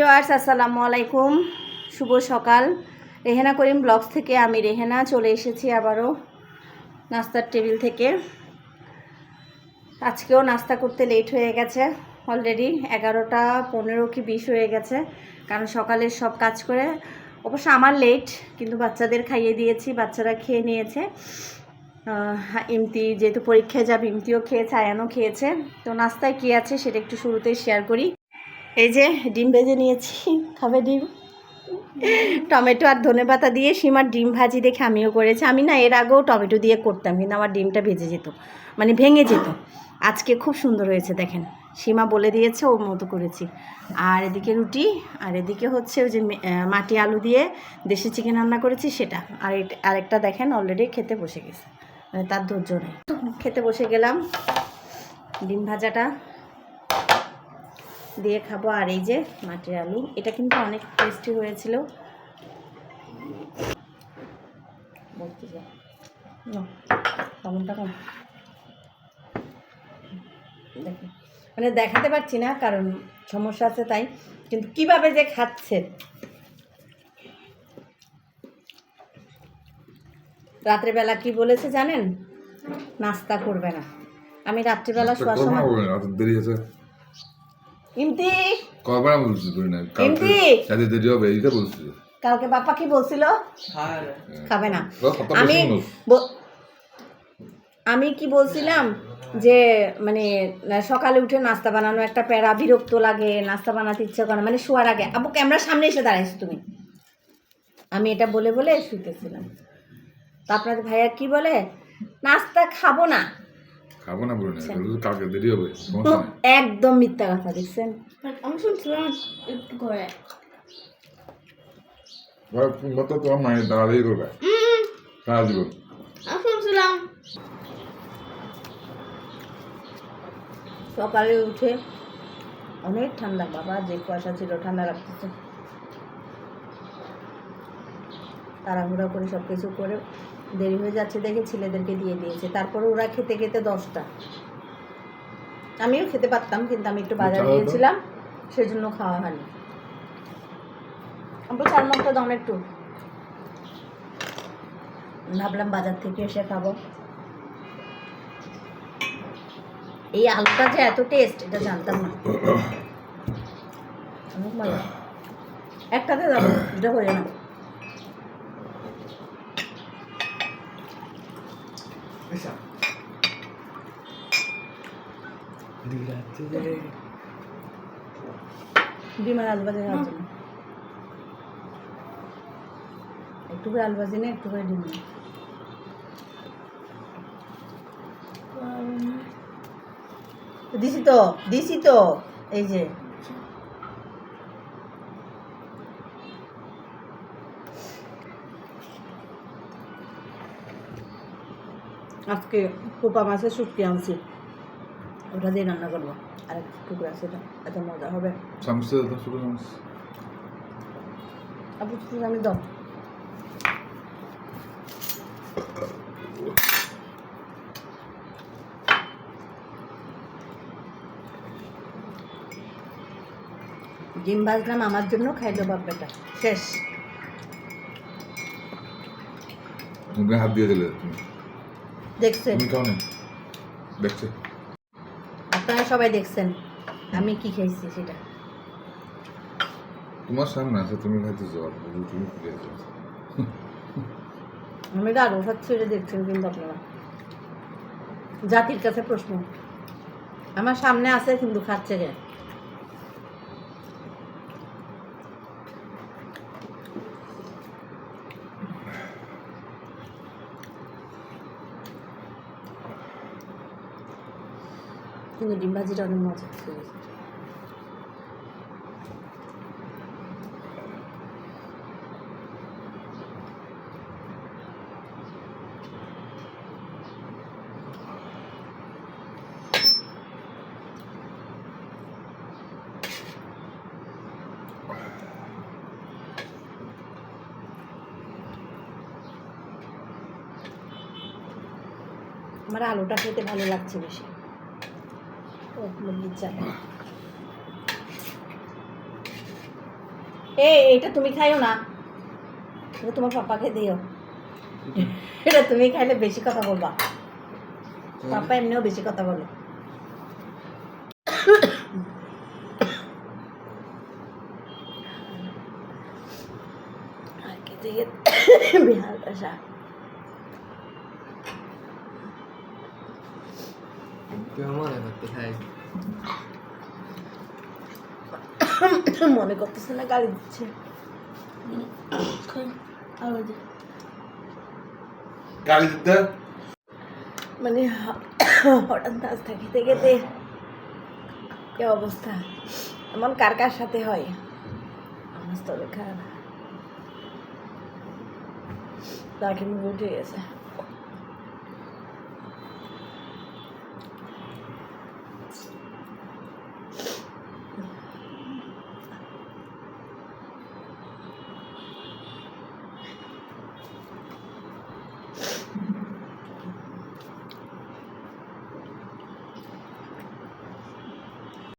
Viewers, আসসালামু আলাইকুম। শুভ সকাল। রেহেনা করিম ব্লগস থেকে আমি রেহেনা চলে এসেছি আবারও নাস্তার টেবিল থেকে। আজকেও নাস্তা করতে লেট হয়ে গেছে। অলরেডি এগারোটা, পনেরো কি বিশ হয়ে গেছে। কারণ সকালে সব কাজ করে অবশ্য আমার লেট, কিন্তু বাচ্চাদের খাইয়ে দিয়েছি, বাচ্চারা খেয়ে নিয়েছে। ইমতি যেহেতু পরীক্ষায় যাবে, ইমতিও খেয়েছে, আয়ানও খেয়েছে। তো নাস্তায় কী আছে সেটা একটু শুরুতেই শেয়ার করি। এই যে ডিম ভেজে নিয়েছি, খাবে ডিম? টমেটো আর ধনে পাতা দিয়ে সীমার ডিম ভাজি দেখে আমিও করেছি। আমি না এর আগেও টমেটো দিয়ে করতাম, কিন্তু আমার ডিমটা ভেজে যেত মানে ভেঙে যেত। আজকে খুব সুন্দর হয়েছে, দেখেন। সীমা বলে দিয়েছে, ওর মতো করেছি। আর এদিকে রুটি, আর এদিকে হচ্ছে ওই যে মাটি আলু দিয়ে দেশি চিকেন রান্না করেছি, সেটা। আর আরেকটা দেখেন অলরেডি খেতে বসে গেছে। মানে তার ধৈর্য নেই। খেতে বসে গেলাম। ডিম ভাজাটা। দিয়ে খাব আর এই যে মাটির আলু। এটা কিন্তু অনেক টেস্টি হয়েছিল। বলতে যা নাও, কম দেখো। মানে দেখাতে পারছি না কারণ সমস্যা আছে তাই। কিন্তু কীভাবে যে খাচ্ছে। রাত্রেবেলা কি বলেছে জানেন? নাস্তা করবে না। আমি রাত্রিবেলা শোয়ার সময় দেরি আছে ইমতি। কবার বলছি করি না? যাতে দেরি হবে এইটা বলছি কালকে বাপ্পা কি বলছিল? খাবে না। আমি আমি কি বলছিলাম যে মানে সকালে উঠে নাস্তা বানানো একটা প্যারা বিরক্ত লাগে নাস্তা বানাতে ইচ্ছে করে মানে শোয়ার আগে। আবু ক্যামেরার সামনে এসে দাঁড়াইছো তুমি। আমি এটা বলে বলে শুতেছিলাম তো আপনাদের ভাইয়া কি বলে? নাস্তা খাব না। খাব না বলে না বলে কালকে দেরি হবে একদম মিথ্যা কথা দেখছেন আমি শুনছিলাম একটু করে। এবার তো মায়ের দাঁড়ালেই করবে সারা জীবন শুনছিলাম। সকালে উঠে অনেক ঠান্ডা বাবা যে কুয়াশা ছিল ঠান্ডা লাগতেছে। তাড়াহুড়া করে সব কিছু করে দেরি হয়ে যাচ্ছে দেখে ছেলেদেরকে দিয়ে দিয়েছে। তারপরে ওরা খেতে খেতে দশটা। আমিও খেতে পারতাম কিন্তু আমি একটু বাজার গিয়েছিলাম সেজন্য খাওয়া হয়নি। চার মগটা দাম একটু। ভাবলাম বাজার থেকে এসে খাব। এই আলুটা যে এত টেস্ট এটা জানতাম না। অনেক মজা একটাতে যাব এটা হয়ে না ডিমের আলু একটু করে আলু ভাজি না, একটু করে ডিম। দিছি তো দিছি তো, এই যে। আজকে কোপা মাছের শুটকি আনছি। ওটা দিয়ে রান্না করব। আর এক টুকরো আছে এত মজা হবে। চামচে দাও ছোটো চামচ আপু তুমি আমি দাও। ডিম ভাজলাম আমার জন্য খাইলো বাপ্পাটা শেষ। হাত দিয়ে দিলে না? দেখছে। আপনারা সবাই দেখছেন। আমি কি খেয়েছি সেটা? তোমার সামনে আছে তুমি খাইতে জল তুমি কি খাইছো আমি দাঁড়ো খাচ্ছি এটা দেখছেন কিন্তু আপনারা। জাতির কাছে প্রশ্ন। আমার সামনে আছে কিন্তু খাচ্ছে কে? কিন্তু ডিম ভাজিটা অনেক মজা। আমার আলুটা খেতে ভালো লাগছে বেশি এটা তুমি খাইও না। এটা তোমার পাপাকে দিও। এটা তুমি খাইলে বেশি কথা বলবা। পাপা এমনিও বেশি কথা বলে। আর কি কেউ মনে করতে খাই মনে করতেছে না গালি দিচ্ছে। গাড়ি দিতে? মানে হঠাৎ নাস্তা খেতে খেতে কি অবস্থা? এমন কার কার সাথে হয়? আমার তো খারাপ তাকে মুখ উঠে গেছে।